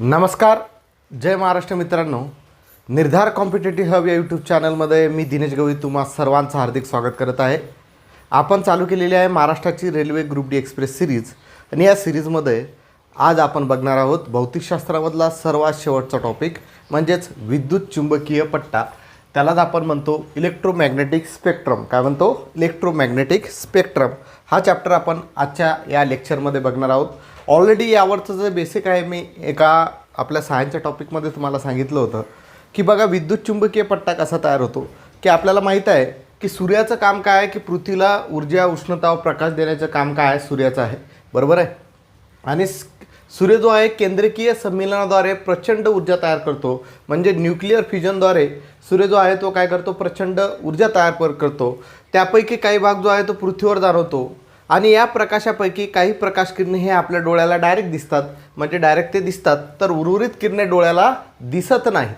नमस्कार. जय महाराष्ट्र मित्रांनो. निर्धार कॉम्पिटेटिव्ह हब या यूट्यूब चॅनलमध्ये मी दिनेश गवळी तुम्हा सर्वांचं हार्दिक स्वागत करत आहे. आपण चालू केलेली आहे महाराष्ट्राची railway group D express series आणि या सिरीजमध्ये आज आपण बघणार आहोत भौतिकशास्त्रामधला सर्वात शेवटचा टॉपिक म्हणजेच विद्युत चुंबकीय पट्टा. त्यालाच आपण म्हणतो इलेक्ट्रोमॅग्नेटिक स्पेक्ट्रम काय म्हणतो? इलेक्ट्रोमॅग्नेटिक स्पेक्ट्रम हा चॅप्टर आपण आजच्या या लेक्चरमध्ये बघणार आहोत. ऑलरेडी यावरचं जे बेसिक आहे मी एका आपल्या सायन्सच्या टॉपिकमध्ये तुम्हाला सांगितलं होतं की बघा विद्युत चुंबकीय पट्टा कसा तयार होतो? की आपल्याला माहीत आहे की सूर्याचं काम काय आहे की पृथ्वीला ऊर्जा उष्णता व प्रकाश देण्याचं काम काय आहे सूर्याचं आहे. बरोबर आहे? आणि सूर्य जो आहे केंद्रकीय संमेलनाद्वारे प्रचंड ऊर्जा तयार करतो. म्हणजे न्यूक्लिअर फ्युजनद्वारे सूर्य जो आहे तो काय करतो? प्रचंड ऊर्जा तयार कर- करतो. त्यापैकी काही भाग जो आहे तो पृथ्वीवर जाणवतो. आणि या प्रकाशापैकी काही प्रकाश किरणे हे आपल्या डोळ्याला डायरेक्ट दिसतात. म्हणजे डायरेक्ट ते दिसतात तर उर्वरित किरणे डोळ्याला दिसत नाही.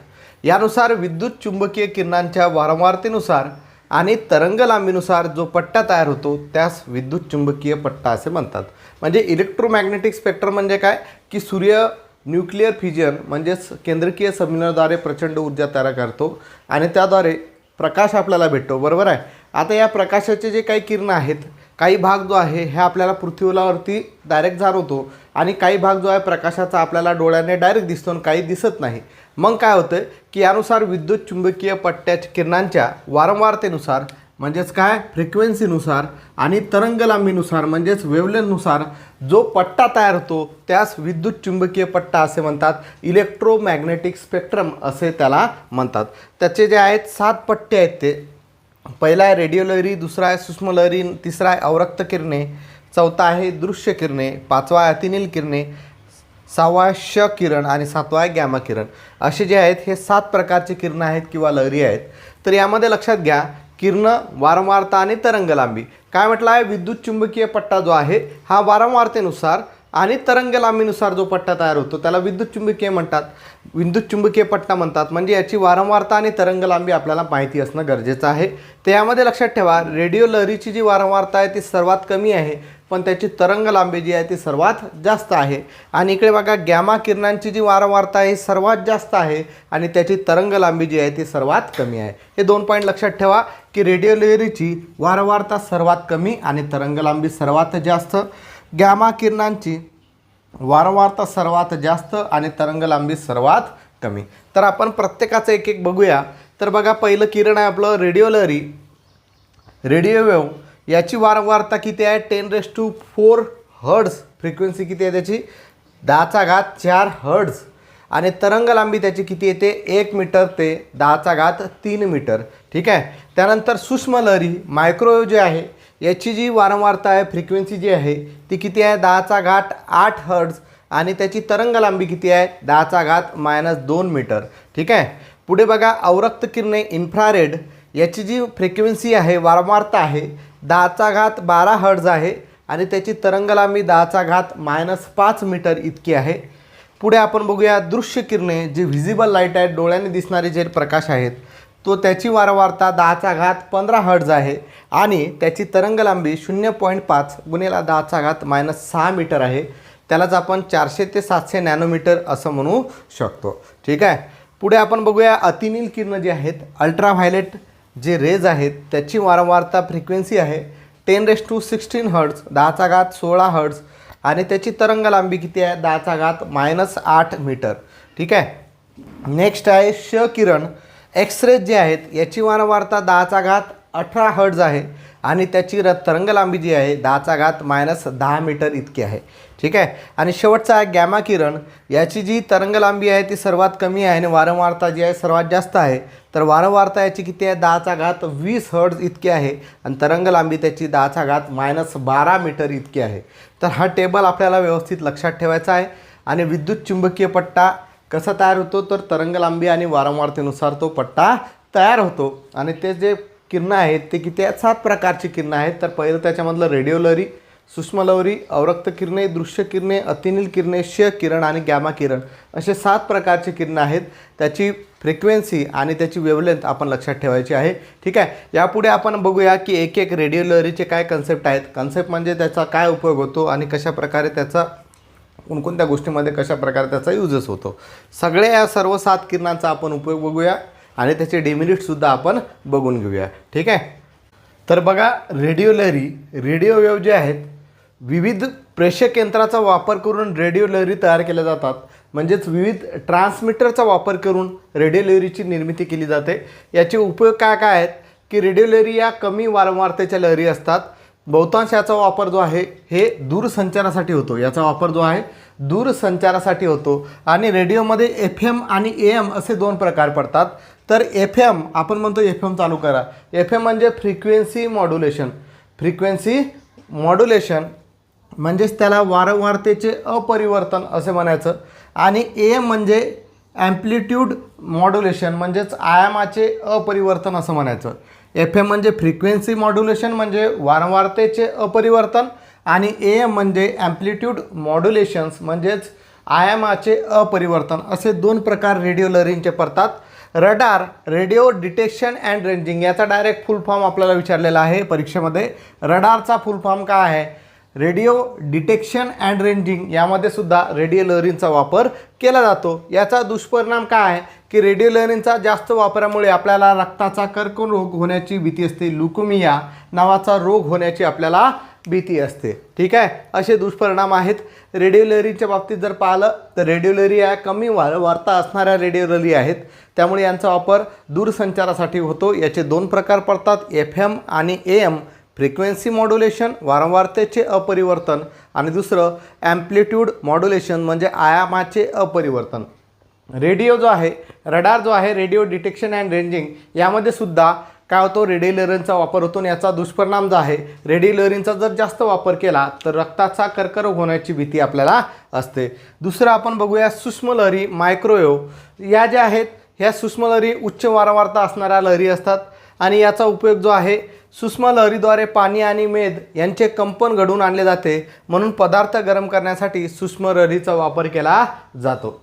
यानुसार विद्युत चुंबकीय किरणांच्या वारंवारतेनुसार आणि तरंगलांबीनुसार जो पट्टा तयार होतो त्यास विद्युत चुंबकीय पट्टा असे म्हणतात. म्हणजे इलेक्ट्रोमॅग्नेटिक स्पेक्ट्रम म्हणजे काय? की सूर्य न्यूक्लिअर फिजन म्हणजेच केंद्रकीय संमिलनाद्वारे प्रचंड ऊर्जा तयार करतो आणि त्याद्वारे प्रकाश आपल्याला भेटतो. बरोबर आहे? आता या प्रकाशाचे जे काही किरणं आहेत काही भाग जो आहे हे आपल्याला पृथ्वीलावरती डायरेक्ट जाणवतो आणि काही भाग जो आहे प्रकाशाचा आपल्याला डोळ्याने डायरेक्ट दिसतो आणि काही दिसत नाही. मग काय होतं की यानुसार विद्युत चुंबकीय पट्ट्याच्या किरणांच्या वारंवारतेनुसार म्हणजेच काय? फ्रिक्वेन्सीनुसार आणि तरंगलांबीनुसार म्हणजेच वेवलेनुसार जो पट्टा तयार होतो त्यास विद्युत चुंबकीय पट्टा असे म्हणतात. इलेक्ट्रोमॅग्नेटिक स्पेक्ट्रम असे त्याला म्हणतात. त्याचे जे आहेत सात पट्टे आहेत ते. पहिला आहे रेडिओ लहरी दुसरा आहे सूक्ष्म लहरी तिसरा आहे अवरक्त किरणे चौथा आहे दृश्य किरणे पाचवा आहे अतिनील किरणे सहावा आहे श किरण आणि सातवा आहे गॅमा किरण. असे जे आहेत हे सात प्रकारचे किरणं आहेत किंवा लहरी आहेत. तर यामध्ये लक्षात घ्या किरणं वारंवारता आणि तरंगलांबी. काय म्हटलं आहे? विद्युत चुंबकीय पट्टा जो आहे हा वारंवारतेनुसार आणि तरंग लांबीनुसार जो पट्टा तयार होतो त्याला विद्युत चुंबकीय म्हणतात. विद्युत चुंबकीय पट्टा म्हणतात म्हणजे याची वारंवारता आणि तरंग लांबी आपल्याला माहिती असणं गरजेचं आहे. तर यामध्ये लक्षात ठेवा रेडिओ लहरीची जी वारंवारता आहे ती सर्वात कमी आहे पण त्याची तरंग लांबी जी आहे ती सर्वात जास्त आहे. आणि इकडे बघा गॅमा किरणांची जी वारंवारता आहे सर्वात जास्त आहे आणि त्याची तरंग लांबी जी आहे ती सर्वात कमी आहे. हे दोन पॉईंट लक्षात ठेवा की रेडिओ लहरीची वारंवारता सर्वात कमी आणि तरंग लांबी सर्वात जास्त. गॅमा किरणांची वारंवारता सर्वात जास्त आणि तरंगलांबी सर्वात कमी. तर आपण प्रत्येकाचं एक एक बघूया. तर बघा पहिलं किरण आहे आपलं रेडिओ लहरी याची वारंवारता किती आहे? Ten raise to four hertz frequency किती आहे त्याची? दहाचा घात चार हर्ड्स आणि तरंगलांबी त्याची किती येते? एक मीटर ते दहाचा घात तीन मीटर. ठीक आहे? त्यानंतर सूक्ष्म लहरी मायक्रोवेव्ह जे आहे याची जी वारंवारता आहे फ्रिक्वेन्सी जी आहे ती किती आहे? दहाचा घाट आठ हर्ड्स आणि त्याची तरंग लांबी किती आहे? दहाचा घात मायनस दोन मीटर ठीक आहे? पुढे बघा अवरक्त किरणे इन्फ्रारेड याची जी फ्रिक्वेन्सी आहे वारंवारता आहे दहाचा घात बारा हर्ड्स आहे आणि त्याची तरंगलांबी दहाचा घात मायनस पाच मीटर इतकी आहे. पुढे आपण बघूया दृश्य किरणे जे व्हिजिबल लाइट आहेत डोळ्याने दिसणारे जे प्रकाश आहेत. तो त्याची वारंवारता दहाचा घात पंधरा हर्ट्ज आहे आणि त्याची तरंगलांबी शून्य पॉईंट पाच गुन्हेला दहाचा घात मायनस सहा मीटर आहे. त्यालाच आपण चारशे ते सातशे नॅनोमीटर असं म्हणू शकतो. ठीक आहे? पुढे आपण बघूया अतिनील किरणं जी आहेत अल्ट्राव्हायलेट जे रेज आहेत त्याची वारंवारता फ्रिक्वेन्सी आहे ten raise to sixteen hertz दहाचा घात सोळा हर्ट्ज आणि त्याची तरंगलांबी किती आहे? दहाचा घात मायनस आठ मीटर ठीक आहे? नेक्स्ट आहे श किरण. एक्सरेज जे आहेत याची वारंवारता दहाचा घात अठरा हर्ज आहे आणि त्याची र तरंगलांबी जी आहे दहाचा घात मायनस दहा मीटर इतकी आहे. ठीक आहे? आणि शेवटचा आहे गॅमा किरण. याची जी तरंगलांबी आहे ती सर्वात कमी आहे आणि वारंवारता जी आहे सर्वात जास्त आहे. तर वारंवारता याची किती आहे? दहाचा घात वीस हर्ट्ज इतकी आहे आणि तरंगलांबी त्याची दहाचा घात मायनस बारा मीटर इतकी आहे. तर हा टेबल आपल्याला व्यवस्थित लक्षात ठेवायचा आहे. आणि विद्युत चुंबकीय पट्टा कसा तयार होतो? तर तरंगलांबी आणि वारंवारतेनुसार तो पट्टा तयार होतो. आणि ते जे किरणं आहेत ते किती आहेत? सात प्रकारची किरणं आहेत. तर पहिलं त्याच्यामधलं रेडिओ लहरी सूक्ष्मलहरी अवरक्त किरणे दृश्य किरणे अतिनील किरणे क्षय किरण आणि गॅमा किरण. असे सात प्रकारचे किरणं आहेत. त्याची फ्रिक्वेन्सी आणि त्याची वेवलेंथ आपण लक्षात ठेवायची आहे. ठीक आहे? यापुढे आपण बघूया की एक एक रेडिओ लहरीचे काय कन्सेप्ट आहेत. कन्सेप्ट म्हणजे त्याचा काय उपयोग होतो आणि कशा प्रकारे त्याचा कोणकोणत्या गोष्टीमध्ये कशा प्रकारे त्याचा युजेस होतो. सगळ्या या सर्व सात किरणांचा आपण उपयोग बघूया आणि त्याचे डेमिनिटसुद्धा आपण बघून घेऊया. ठीक आहे? तर बघा रेडिओ लहरी रेडिओ वेव्ह जे आहेत विविध प्रेषक यंत्राचा वापर करून रेडिओ लहरी तयार केल्या जातात. म्हणजेच विविध ट्रान्समीटरचा वापर करून रेडिओ लहरीची निर्मिती केली जाते. याचे उपयोग काय काय आहेत? की रेडिओ लहरी या कमी वारंवारतेच्या लहरी असतात. बहुतांश याचा वापर जो आहे हे दूरसंचारासाठी होतो. याचा वापर जो आहे दूरसंचारासाठी होतो. आणि रेडिओमध्ये एफ एम आणि ए एम असे दोन प्रकार पडतात. तर एफ एम आपण म्हणतो एफ एम चालू करा. एफ एम म्हणजे फ्रिक्वेन्सी मॉड्युलेशन. फ्रिक्वेन्सी मॉड्युलेशन म्हणजेच त्याला वारंवारतेचे अपरिवर्तन असे म्हणायचं. आणि ए एम म्हणजे ॲम्प्लिट्यूड मॉड्युलेशन म्हणजेच आयामाचे अपरिवर्तन असं म्हणायचं. एफ एम म्हणजे फ्रिक्वेन्सी मॉड्युलेशन म्हणजे वारंवारतेचे अपरिवर्तन आणि ए एम म्हणजे ॲम्प्लिट्यूड मॉड्युलेशन्स म्हणजेच आयामाचे अपरिवर्तन. असे दोन प्रकार रेडिओ लहरींचे पडतात. Radar radio detection and ranging याचा डायरेक्ट फुल फॉर्म आपल्याला विचारलेला आहे परीक्षेमध्ये. रडारचा फुल फॉर्म काय आहे? रेडिओ डिटेक्शन अँड रेंजिंग यामध्ये सुद्धा रेडिओ लहरींचा वापर केला जातो. याचा दुष्परिणाम काय आहे? की रेडिओ लहरींचा जास्त वापरामुळे आपल्याला रक्ताचा कर्करोग होण्याची भीती असते लुकुमिया नावाचा रोग होण्याची आपल्याला भीती असते. ठीक आहे? असे दुष्परिणाम आहेत. रेडिओलरीच्या बाबतीत जर पाहिलं तर रेडिओ लहरी या कमी वार वार्ता असणाऱ्या रेडिओ लहरी आहेत. त्यामुळे यांचा वापर दूरसंचारासाठी होतो. याचे दोन प्रकार पडतात एफ एम आणि ए एम फ्रिक्वेन्सी मॉड्युलेशन वारंवारतेचे अपरिवर्तन आणि दुसरं ॲम्प्लिट्यूड मॉड्युलेशन म्हणजे आयामाचे अपरिवर्तन. रेडिओ जो आहे रडार जो आहे रेडिओ डिटेक्शन अँड रेंजिंग यामध्ये सुद्धा काय होतो रेडिओ वापर होतो आणि याचा दुष्परिणाम जो आहे रेडिलरिनचा लहरींचा जर जास्त वापर केला तर रक्ताचा कर्करोग होण्याची भीती आपल्याला असते. दुसरं आपण बघूया सूक्ष्म लहरी मायक्रोवेव्ह या ज्या आहेत ह्या सूक्ष्म लहरी उच्च वारंवारता असणाऱ्या लहरी असतात आणि याचा उपयोग जो आहे सूक्ष्म लहरीद्वारे पाणी आणि मेद यांचे कंपन घडवून आणले जाते म्हणून पदार्थ गरम करण्यासाठी सूक्ष्म लहरीचा वापर केला जातो.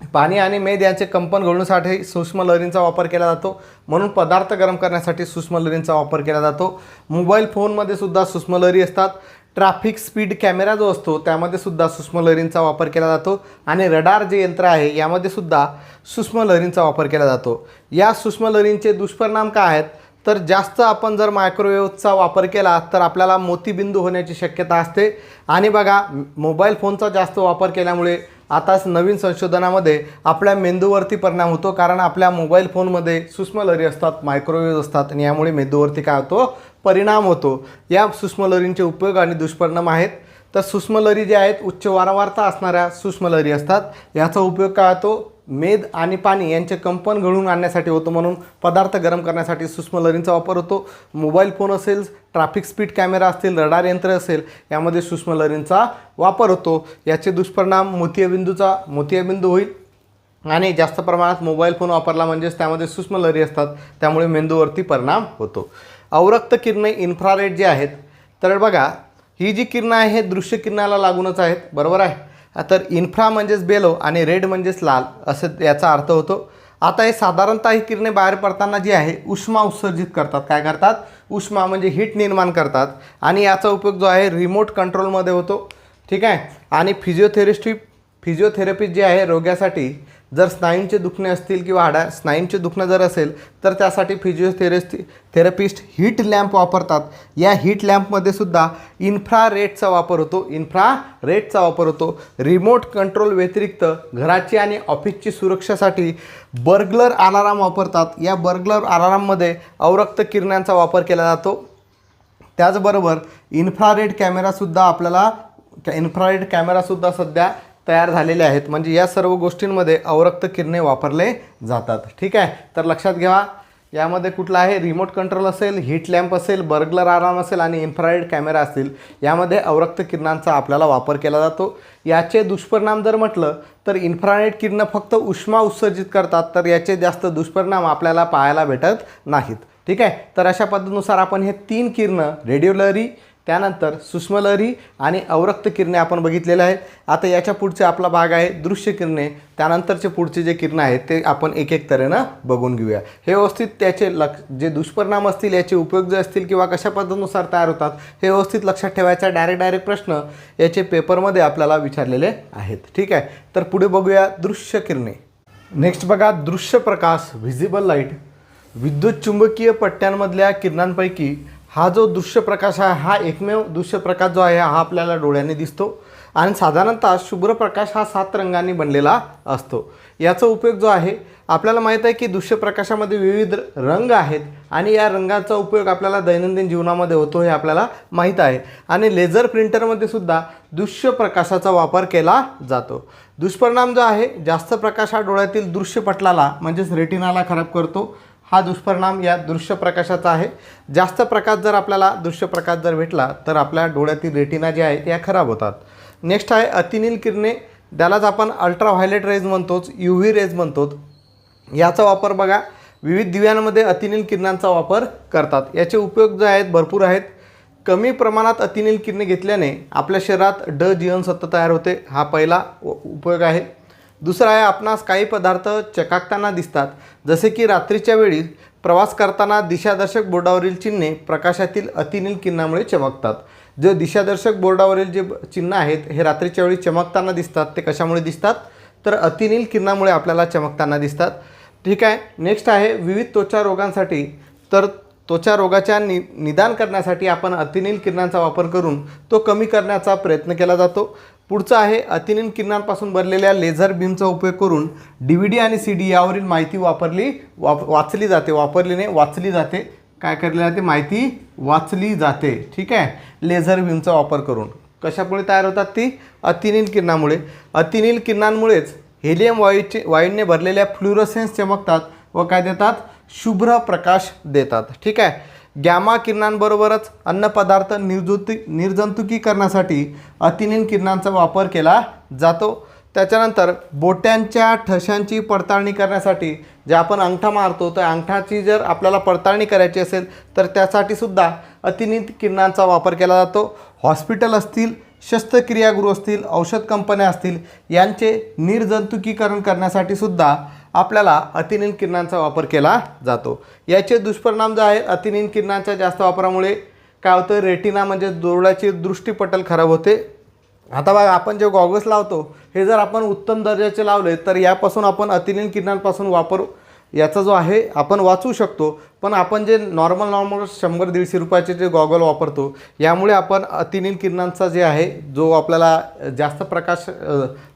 पाणी आणि मेद यांचे कंपन घडवण्यासाठी सूक्ष्म लहरींचा वापर केला जातो. म्हणून पदार्थ गरम करण्यासाठी सूक्ष्म लहरींचा वापर केला जातो. मोबाईल फोनमध्ये सुद्धा सूक्ष्म लहरी असतात. ट्रॅफिक स्पीड कॅमेरा जो असतो त्यामध्ये सुद्धा सूक्ष्म लहरींचा वापर केला जातो. आणि रडार जे यंत्र आहे यामध्ये सुद्धा सूक्ष्म लहरींचा वापर केला जातो. या सूक्ष्म लहरींचे दुष्परिणाम काय आहेत? तर जास्त आपण जर मायक्रोवेव्हचा वापर केला तर आपल्याला मोतीबिंदू होण्याची शक्यता असते. आणि बघा मोबाईल फोनचा जास्त वापर केल्यामुळे आताच नवीन संशोधनामध्ये आपल्या मेंदूवरती परिणाम होतो कारण आपल्या मोबाईल फोनमध्ये सूक्ष्म लहरी असतात मायक्रोवेव्ह असतात आणि यामुळे मेंदूवरती काय होतो? परिणाम होतो. या सूक्ष्म लहरींचे उपयोग आणि दुष्परिणाम आहेत. तर सूक्ष्म लहरी ज्या आहेत उच्च वारंवारता असणाऱ्या सूक्ष्म लहरी असतात. याचा उपयोग काय होतो? मेद आणि पाणी यांचे कंपन घडवून आणण्यासाठी होतो म्हणून पदार्थ गरम करण्यासाठी सूक्ष्म लहरींचा वापर होतो. मोबाईल फोन असेल ट्रॅफिक स्पीड कॅमेरा असतील रडार यंत्र असेल यामध्ये सूक्ष्म लहरींचा वापर होतो. याचे दुष्परिणाम मोतियाबिंदूचा मोतियाबिंदू होईल आणि जास्त प्रमाणात मोबाईल फोन वापरला म्हणजेच त्यामध्ये सूक्ष्म लहरी असतात. त्यामुळे मेंदूवरती परिणाम होतो. अवरक्त किरणे इन्फ्रारेड जे आहेत तर बघा ही जी किरणं आहे हे दृश्य किरणाला लागूनच आहेत. बरोबर आहे? तर इन्फ्रा म्हणजेच बेलो आणि रेड म्हणजेच लाल असं याचा अर्थ होतो. आता हे साधारणतः ही किरणे बाहेर पडताना जी आहे उष्मा उत्सर्जित करतात. काय करतात? उष्मा म्हणजे हीट निर्माण करतात. आणि याचा उपयोग जो आहे रिमोट कंट्रोलमध्ये होतो. ठीक आहे? आणि फिजिओथेरिस्टी फिजिओथेरपी जी आहे रोग्यासाठी जर स्नायूंचे दुखणे असतील किंवा हाडा स्नायूंचे दुखणं जर असेल तर त्यासाठी फिजिओथेरस्टी थेरपिस्ट हीट लॅम्प वापरतात. या हीट लॅम्पमध्ये सुद्धा इन्फ्रा रेटचा वापर होतो. इन्फ्रा रेटचा वापर होतो. रिमोट कंट्रोल व्यतिरिक्त घराची आणि ऑफिसची सुरक्षासाठी बर्गलर अलाराम वापरतात. या बर्गलर अलाराममध्ये अवरक्त किरणांचा वापर केला जातो. त्याचबरोबर इन्फ्रारेड कॅमेरासुद्धा आपल्याला इन्फ्रारेड कॅमेरासुद्धा सध्या तयार झालेले आहेत. म्हणजे या सर्व गोष्टींमध्ये अवरक्त किरणे वापरले जातात. ठीक आहे? तर लक्षात घ्या. यामध्ये कुठला आहे? रिमोट कंट्रोल असेल हीट लॅम्प असेल बर्गलर आराम असेल आणि इन्फ्रारेड कॅमेरा असतील. यामध्ये अवरक्त किरणांचा आपल्याला वापर केला जातो. याचे दुष्परिणाम जर म्हटलं तर इन्फ्रारेड किरणं फक्त उष्मा उत्सर्जित करतात तर याचे जास्त दुष्परिणाम आपल्याला पाहायला भेटत नाहीत. ठीक आहे? तर अशा पद्धतीनुसार आपण हे तीन किरणं रेडिओलरी त्यानंतर सूक्ष्मलहरी आणि अवरक्त किरणे आपण बघितलेले आहे आता याच्या पुढचे आपला भाग आहे दृश्य किरणे. त्यानंतरचे पुढचे जे किरणं आहेत ते आपण एक एक तऱ्हेनं बघून घेऊया. हे व्यवस्थित त्याचे लक्ष जे दुष्परिणाम असतील याचे उपयोग जे असतील किंवा कशा पद्धतीनुसार तयार होतात हे व्यवस्थित लक्षात ठेवायचा डायरेक्ट डायरेक्ट प्रश्न याचे पेपरमध्ये आपल्याला विचारलेले आहेत. ठीक आहे? तर पुढे बघूया दृश्य किरणे. नेक्स्ट बघा दृश्य प्रकाश व्हिजिबल लाइट विद्युत चुंबकीय पट्ट्यांमधल्या किरणांपैकी हा जो दृश्य प्रकाश आहे हा एकमेव दृश्य प्रकाश जो आहे हा आपल्याला डोळ्याने दिसतो. आणि साधारणतः शुभ्र प्रकाश हा सात रंगांनी बनलेला असतो. याचा उपयोग जो आहे आपल्याला माहीत आहे की दृश्य प्रकाशामध्ये विविध रंग आहेत आणि या रंगाचा उपयोग आपल्याला दैनंदिन जीवनामध्ये होतो हे आपल्याला माहीत आहे. आणि लेझर प्रिंटरमध्ये सुद्धा दृश्य प्रकाशाचा वापर केला जातो. दुष्परिणाम जो आहे जास्त प्रकाश हा डोळ्यातील दृश्यपटलाला म्हणजेच रेटिनाला खराब करतो. हा दुष्परिणाम या दृश्य प्रकाशाचा आहे. जास्त प्रकाश जर आपल्याला दृश्य प्रकाश जर भेटला तर आपल्या डोळ्यातील रेटिना जे आहे त्या खराब होतात. नेक्स्ट आहे अतिनील किरणे. त्यालाच आपण अल्ट्राव्हायलेट रेज म्हणतोच यू व्ही रेज म्हणतो याचा वापर बघा. विविध दिव्यांमध्ये अतिनील किरणांचा वापर करतात. याचे उपयोग जे आहेत भरपूर आहेत. कमी प्रमाणात अतिनील किरणे घेतल्याने आपल्या शरीरात ड जीवनसत्व तयार होते. हा पहिला उपयोग आहे. दुसरा आहे आपणास काही पदार्थ चकाकताना दिसतात. जसे की रात्रीच्या वेळी प्रवास करताना दिशादर्शक बोर्डावरील चिन्हे प्रकाशातील अतिनील किरणामुळे चमकतात. जे दिशादर्शक बोर्डावरील जे चिन्ह आहेत हे रात्रीच्या वेळी चमकताना दिसतात. ते कशामुळे दिसतात? तर अतिनील किरणामुळे आपल्याला चमकताना दिसतात. ठीक आहे नेक्स्ट आहे विविध त्वचा रोगांसाठी. तर त्वचा रोगाच्या नि निदान करण्यासाठी आपण अतिनील किरणांचा वापर करून तो कमी करण्याचा प्रयत्न केला जातो. पुढचं आहे अतिनील किरणांपासून बनलेल्या लेझर बीमचा उपयोग करून डी व्ही डी आणि सी डी यावरील माहिती वापरली वाप वाचली जाते. वापरलीने वाचली जाते. काय करली जाते? माहिती वाचली जाते. ठीक आहे? लेझर बीमचा वापर करून. कशामुळे तयार होतात ती? अतिनील किरणामुळे. अतिनील किरणांमुळेच हेलियम वायूचे वायूने भरलेल्या फ्लुरोसेन्स चमकतात व काय देतात? शुभ्र प्रकाश देतात. ठीक आहे? गॅमा किरणांबरोबरच अन्नपदार्थ निर्जुती निर्जंतुकीकरणासाठी अतिनीन किरणांचा वापर केला जातो. त्याच्यानंतर बोट्यांच्या ठशांची पडताळणी करण्यासाठी जे आपण अंगठा मारतो तर अंगठाची जर आपल्याला पडताळणी करायची असेल तर त्यासाठी सुद्धा अतिनीत किरणांचा वापर केला जातो. हॉस्पिटल असतील शस्त्रक्रियागृह असतील औषध कंपन्या असतील यांचे निर्जंतुकीकरण करण्यासाठी सुद्धा आपल्याला अतिनील किरणांचा वापर केला जातो. याचे दुष्परिणाम जे आहेत अतिनील किरणांच्या जास्त वापरामुळे काय होतं रेटिना म्हणजे डोळ्याची दृष्टीपटल खराब होते. आता बघा आपण जे गॉगल्स लावतो हे जर आपण उत्तम दर्जाचे लावले तर यापासून आपण अतिनील किरणांपासून वापर याचा जो आहे आपण वाचू शकतो. पण आपण जे नॉर्मल नॉर्मल शंभर दीडशे रुपयाचे जे गॉगल वापरतो यामुळे आपण अतिनील किरणांचा जे आहे जो आपल्याला जास्त प्रकाश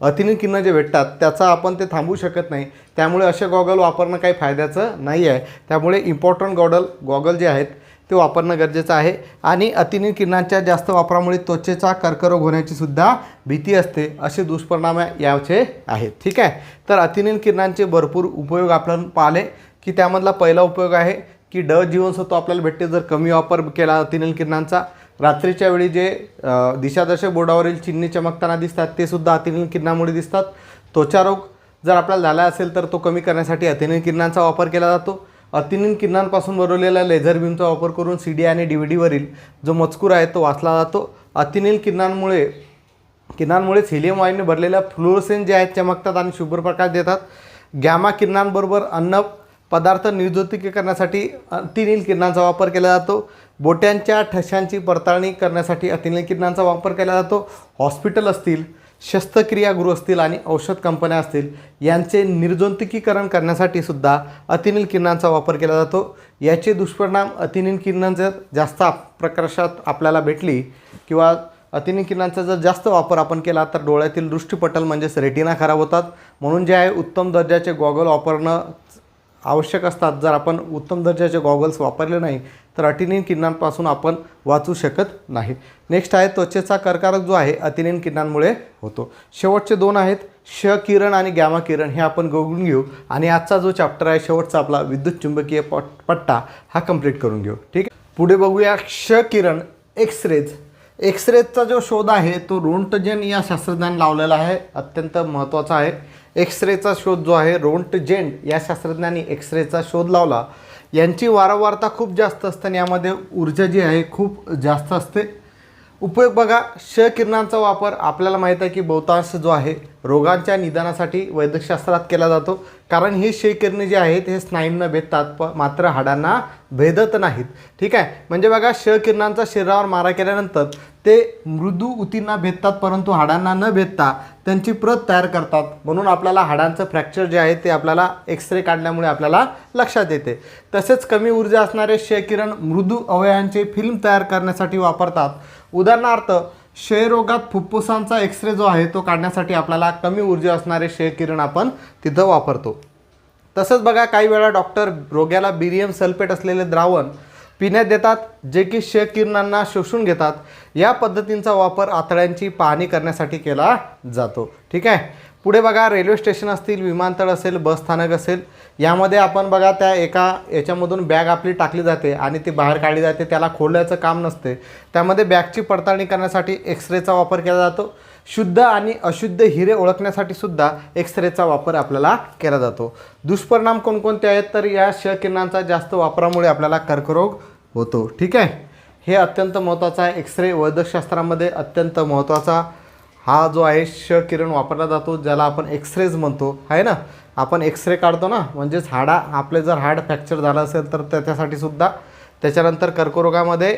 अतिनील किरणं जे भेटतात त्याचा आपण ते थांबवू शकत नाही. त्यामुळे असे गॉगल वापरणं काही फायद्याचं नाही आहे त्यामुळे इम्पॉर्टंट गॉगल गॉगल जे आहेत ते वापरणं गरजेचं आहे. आणि अतिनील किरणांच्या जास्त वापरामुळे त्वचेचा कर्करोग होण्याची सुद्धा भीती असते असे दुष्परिणाम याचे आहेत. ठीक आहे? तर अतिनील किरणांचे भरपूर उपयोग आपण पाहिले की त्यामधला पहिला उपयोग आहे की ड जीवनसत्व आपल्याला भेटते. जर कमी वापर केला अतिनील किरणांचा रात्रीच्या वेळी जे दिशादर्शक बोर्डावरील चिन्हे चमकताना दिसतात ते सुद्धा अतिनील किरणामुळे दिसतात. त्वचारोग जर आपल्याला झाला असेल तर तो कमी करण्यासाठी अतिनील किरणांचा वापर केला जातो. अतिनीन किरणांपासून बनवलेल्या लेझर बीमचा वापर करून सी डी आणि डी व्ही डीवरील जो मजकूर आहे तो वाचला जातो. अतिनील किरणांमुळे किरणांमुळेच हिलियम वायूने भरलेल्या फ्लोरोसेन जे आहेत चमकतात आणि शुभ्र प्रकाश देतात. गॅमा किरणांबरोबर अन्न पदार्थ निर्जोतिकी करण्यासाठी अतिनील किरणांचा वापर केला जातो. बोट्यांच्या ठशांची पडताळणी करण्यासाठी अतिनील किरणांचा वापर केला जातो. हॉस्पिटल असतील शस्त्रक्रिया गृह असतील आणि औषध कंपन्या असतील यांचे निर्जंतुकीकरण करण्यासाठी सुद्धा अतिनील किरणांचा वापर केला जातो. याचे दुष्परिणाम अतिनील किरणं जर जास्त प्रकाशात आपल्याला भेटली किंवा अतिनील किरणांचा जर जास्त वापर आपण केला तर डोळ्यातील दृष्टीपटल म्हणजेच रेटिना खराब होतात. म्हणून जे आहे उत्तम दर्जाचे गॉगल वापरणं आवश्यक असतात. जर आपण उत्तम दर्जाचे गॉगल्स वापरले नाही तर अटिनीन किरणांपासून आपण वाचू शकत नाही. नेक्स्ट आहे त्वचेचा कर्करोग जो आहे अतिनीन किरणांमुळे होतो. शेवटचे दोन आहेत श किरण आणि गॅमा किरण. हे आपण बघून घेऊ. आणि आजचा जो चॅप्टर आहे शेवटचा आपला विद्युत चुंबकीय पट पट्टा हा कंप्लीट करून घेऊ. ठीक आहे? पुढे बघूया क्ष किरण एक्स रेज एक्स रेजचा जो शोध आहे तो रोंटजेन या शास्त्रज्ञाने लावलेला आहे. अत्यंत महत्त्वाचा आहे. एक्स रेचा शोध जो आहे रोंटजेन या शास्त्रज्ञांनी एक्स रेचा शोध लावला. यांची वारंवारता खूप जास्त असते आणि यामध्ये ऊर्जा जी आहे खूप जास्त असते. उपयोग बघा क्ष किरणांचा वापर आपल्याला माहीत आहे की बहुतांश जो आहे रोगांच्या निदानासाठी वैद्यकशास्त्रात केला जातो. कारण ही क्ष किरणे जी आहेत हे स्नायूंना भेदतात प मात्र हाडांना भेदत नाहीत. ठीक आहे? म्हणजे बघा क्ष किरणांचा शरीरावर मारा केल्यानंतर ते मृदू उतींना भेदतात परंतु हाडांना न भेदता त्यांची प्रत तयार करतात. म्हणून आपल्याला हाडांचं फ्रॅक्चर जे आहे ते आपल्याला एक्सरे काढल्यामुळे आपल्याला लक्षात येते. तसेच कमी ऊर्जा असणारे श किरण मृदू अवयवांचे फिल्म तयार करण्यासाठी वापरतात. उदाहरणार्थ क्षयरोगात फुफ्फुसांचा एक्सरे जो आहे तो काढण्यासाठी आपल्याला कमी ऊर्जा असणारे क्षयकिरण आपण तिथं वापरतो. तसंच बघा काही वेळा डॉक्टर रोग्याला बिरियम सल्फेट असलेले द्रावण पिण्यात देतात जे की क्षकिरणांना शोषून घेतात. या पद्धतींचा वापर आतड्यांची पाहणी करण्यासाठी केला जातो. ठीक आहे? पुढे बघा रेल्वे स्टेशन असतील विमानतळ असेल बस स्थानक असेल यामध्ये आपण बघा त्या एका याच्यामधून बॅग आपली टाकली जाते आणि ती बाहेर काढली जाते. त्याला खोलण्याचं काम नसते. त्यामध्ये बॅगची पडताळणी करण्यासाठी एक्सरेचा वापर केला जातो. शुद्ध आणि अशुद्ध हिरे ओळखण्यासाठी सुद्धा एक्सरेचा वापर आपल्याला केला जातो. दुष्परिणाम कोणकोणते आहेत? तर या क्ष किरणांचा जास्त वापरामुळे आपल्याला कर्करोग होतो. ठीक आहे? हे अत्यंत महत्त्वाचं आहे. एक्सरे वैद्यकशास्त्रामध्ये अत्यंत महत्त्वाचा हा जो आहे क्ष किरण वापरला जातो ज्याला आपण एक्सरेज म्हणतो. आहे ना? आपण एक्सरे काढतो ना? म्हणजेच हाडा आपले जर हाड फ्रॅक्चर झालं असेल तर त्याच्यासाठी सुद्धा त्याच्यानंतर कर्करोगामध्ये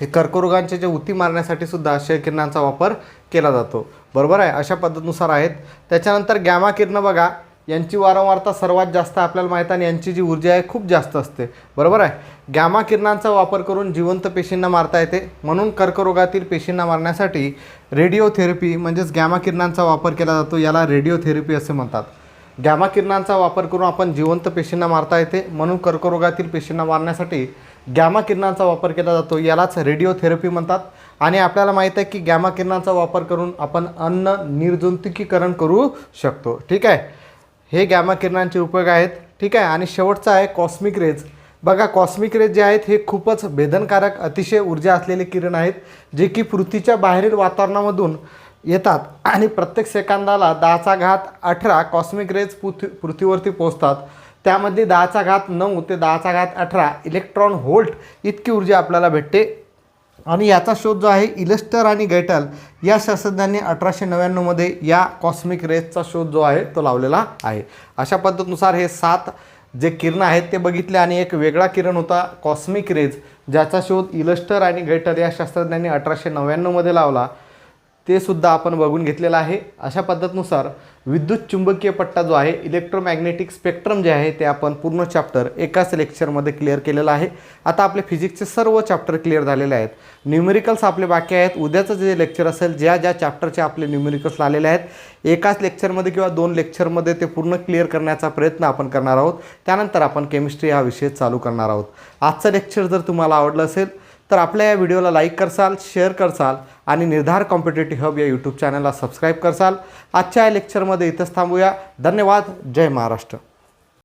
ते कर्करोगांचे जे उती मारण्यासाठी सुद्धा क्ष किरणांचा वापर केला जातो. बरोबर आहे? अशा पद्धतीनुसार आहेत. त्याच्यानंतर गॅमा किरणं बघा. यांची वारंवारता सर्वात जास्त आपल्याला माहीत आणि यांची जी ऊर्जा आहे खूप जास्त असते. बरोबर आहे? गॅमा किरणांचा वापर करून जिवंत पेशींना मारता येते. म्हणून कर्करोगातील पेशींना मारण्यासाठी रेडिओथेरपी म्हणजेच गॅमा किरणांचा वापर केला जातो याला रेडिओथेरपी असे म्हणतात. गॅमा किरणांचा वापर करून आपण जिवंत पेशींना मारता येते. म्हणून कर्करोगातील पेशींना मारण्यासाठी गॅमा किरणांचा वापर केला जातो यालाच रेडिओथेरपी म्हणतात. आणि आपल्याला माहीत आहे की गॅमा किरणांचा वापर करून आपण अन्न निर्जंतुकीकरण करू शकतो. ठीक आहे? हे गॅमा किरणांचे उपयोग आहेत. ठीक आहे? आणि शेवटचा आहे कॉस्मिक रेज. बघा कॉस्मिक रेज जे आहेत हे खूपच भेदनकारक अतिशय ऊर्जा असलेले किरण आहेत जे की पृथ्वीच्या बाहेरील वातावरणामधून येतात आणि प्रत्येक सेकंदाला दहाचा घात अठरा कॉस्मिक रेज पृथ्वी पृथ्वीवरती पोहोचतात. त्यामध्ये दहाचा घात नऊ ते दहाचा घात अठरा इलेक्ट्रॉन व्होल्ट इतकी ऊर्जा आपल्याला भेटते. आणि याचा शोध जो आहे इलेस्टर आणि गैटल या शास्त्रज्ञांनी अठराशे नव्याण्णवमध्ये या कॉस्मिक रेजचा शोध जो आहे तो लावलेला आहे. अशा पद्धतीनुसार हे सात जे किरण आहेत ते बघितले आणि एक वेगळा किरण होता कॉस्मिक रेज ज्याचा शोध इलस्टर आणि गैटल या शास्त्रज्ञांनी अठराशे नव्याण्णवमध्ये लावला. ते सुद्धा आपण बघून घेतलेलं आहे. अशा पद्धतीनुसार विद्युत चुंबकीय पट्टा जो आहे इलेक्ट्रोमॅग्नेटिक स्पेक्ट्रम जे आहे ते आपण पूर्ण चॅप्टर एकाच लेक्चरमध्ये क्लिअर केलेलं आहे. आता आपले फिजिक्सचे सर्व चॅप्टर क्लिअर झालेले आहेत. न्यूमेरिकल्स आपले बाकी आहेत. उद्याचं जे लेक्चर असेल ज्या ज्या चॅप्टरचे आपले न्यूमेरिकल्स आलेले आहेत एकाच लेक्चरमध्ये किंवा दोन लेक्चरमध्ये ते पूर्ण क्लिअर करण्याचा प्रयत्न आपण करणार आहोत. त्यानंतर आपण केमिस्ट्री हा विषय चालू करणार आहोत. आजचं लेक्चर जर तुम्हाला आवडलं असेल तर आपल्या या व्हिडिओला लाईक करसाल शेअर करसाल आणि निर्धार कॉम्पिटेटिव्ह हब या यूट्यूब चॅनलला सबस्क्राईब करसाल. आजच्या या लेक्चरमध्ये इथंच थांबूया. धन्यवाद. जय महाराष्ट्र.